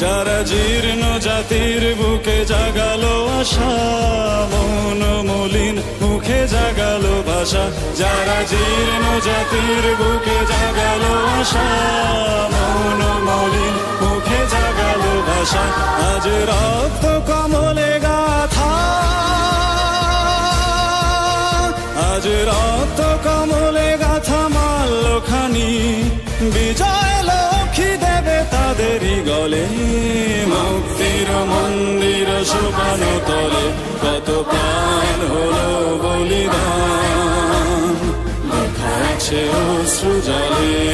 যারা জীর্ণ জাতির বুকে জাগালো আশা, মন মলিন মুখে জাগালো ভাষা। যারা জীর্ণ জাতির বুকে জাগালো আশা, মন মলিন মুখে জাগালো ভাষা। আজ রক্ত কমলে গাথা, আজ রক্ত মন্দির শুকানো তলে কত প্রাণ হলো বলিদান। লেখা আছে অশ্রু জলে।